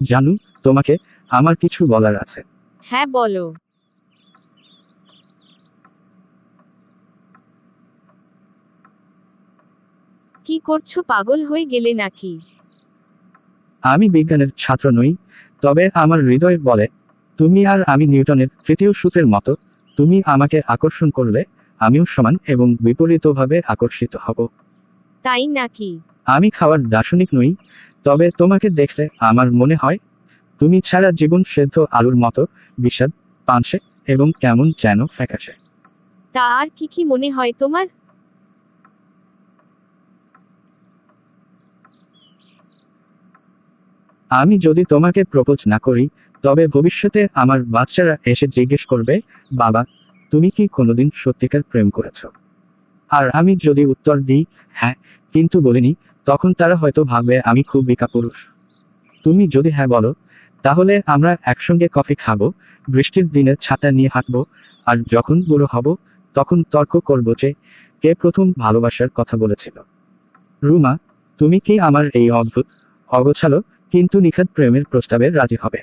জানু তোমাকে আমার কিছু বলার আছে। হ্যাঁ বলো। কি করছ পাগল হয়ে গেলে নাকি? আমি বিজ্ঞানের ছাত্র নই তবে আমার হৃদয় বলে তুমি আর আমি নিউটনের তৃতীয় সূত্রের মতো তুমি আমাকে আকর্ষণ করলে আমিও সমান এবং বিপরীতভাবে আকর্ষিত হব। তাই নাকি? আমি খাওয়ার দার্শনিক নই তবে তোমাকে দেখলে আমার মনে হয় তুমি ছাড়া জীবন সেদ্ধ আলুর মতো বিষাদ পাঞ্চে এবং কেমন যেন ফ্যাকাশে। তা আর কি কি মনে হয় তোমার? আমি যদি তোমাকে প্রপোজ না করি তবে ভবিষ্যতে আমার বাচ্চারা এসে জিজ্ঞেস করবে বাবা তুমি কি কোনোদিন সত্যিকার প্রেম করেছ? আর আমি যদি উত্তর দিই হ্যাঁ কিন্তু বলিনি তখন তারা হয়তো ভাববে, আমি খুব বিকা পুরুষ। তুমি যদি হ্যাঁ বলো, তাহলে আমরা একসঙ্গে কফি খাব, বৃষ্টির দিনে ছাতা নিয়ে হাঁটবো, আর যখন বুড়ো হব, তখন তর্ক করব যে, কে প্রথম ভালোবাসার কথা বলেছিল। রুমা, তুমি কি আমার এই অদ্ভুত, অগোছালো, কিন্তু নিখাত প্রেমের প্রস্তাবে রাজি হবে?